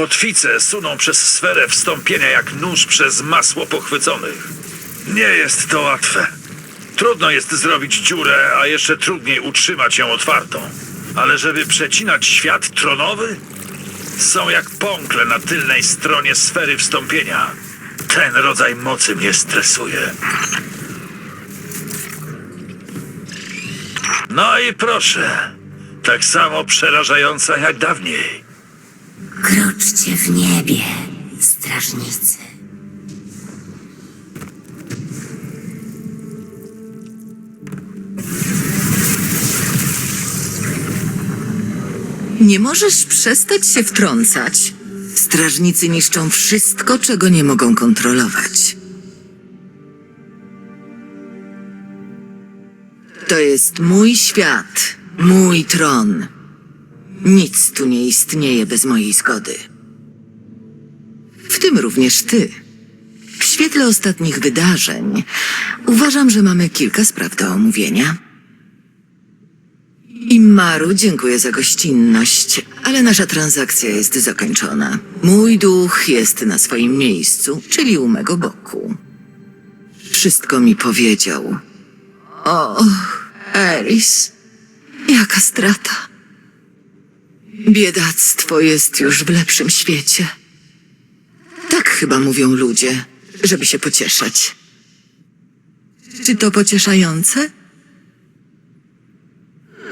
Kotwice suną przez sferę wstąpienia jak nóż przez masło pochwyconych. Nie jest to łatwe. Trudno jest zrobić dziurę, a jeszcze trudniej utrzymać ją otwartą. Ale żeby przecinać świat tronowy, są jak pąkle na tylnej stronie sfery wstąpienia. Ten rodzaj mocy mnie stresuje. No i proszę, tak samo przerażająca jak dawniej. Kroczcie w niebie, strażnicy. Nie możesz przestać się wtrącać. Strażnicy niszczą wszystko, czego nie mogą kontrolować. To jest mój świat, mój tron. Nic tu nie istnieje bez mojej zgody. W tym również ty. W świetle ostatnich wydarzeń uważam, że mamy kilka spraw do omówienia. Immaru, dziękuję za gościnność, ale nasza transakcja jest zakończona. Mój duch jest na swoim miejscu, czyli u mego boku. Wszystko mi powiedział. O, Eris, jaka strata. Biedactwo jest już w lepszym świecie. Tak chyba mówią ludzie, żeby się pocieszać. Czy to pocieszające?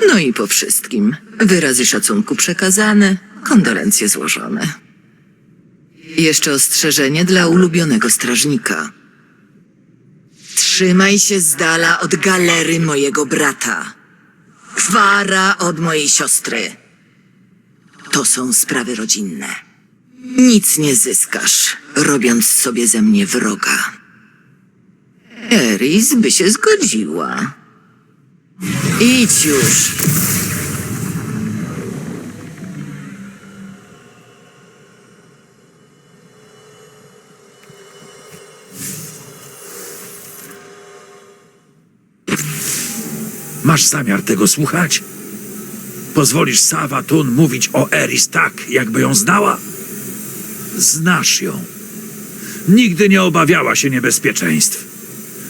No i po wszystkim. Wyrazy szacunku przekazane, kondolencje złożone. Jeszcze ostrzeżenie dla ulubionego strażnika. Trzymaj się z dala od galery mojego brata. Kwara od mojej siostry. To są sprawy rodzinne. Nic nie zyskasz, robiąc sobie ze mnie wroga. Eris by się zgodziła. Idź już. Masz zamiar tego słuchać? Pozwolisz Sawatun mówić o Eris tak, jakby ją znała? Znasz ją. Nigdy nie obawiała się niebezpieczeństw.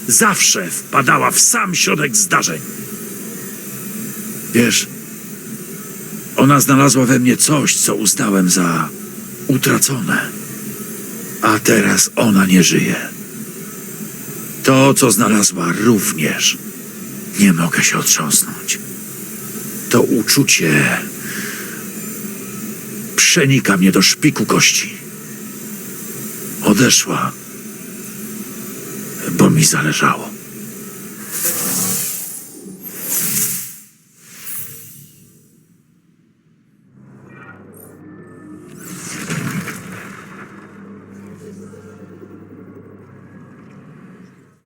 Zawsze wpadała w sam środek zdarzeń. Wiesz, ona znalazła we mnie coś, co uznałem za utracone. A teraz ona nie żyje. To, co znalazła, również nie mogę się otrząsnąć. To uczucie przenika mnie do szpiku kości. Odeszła, bo mi zależało.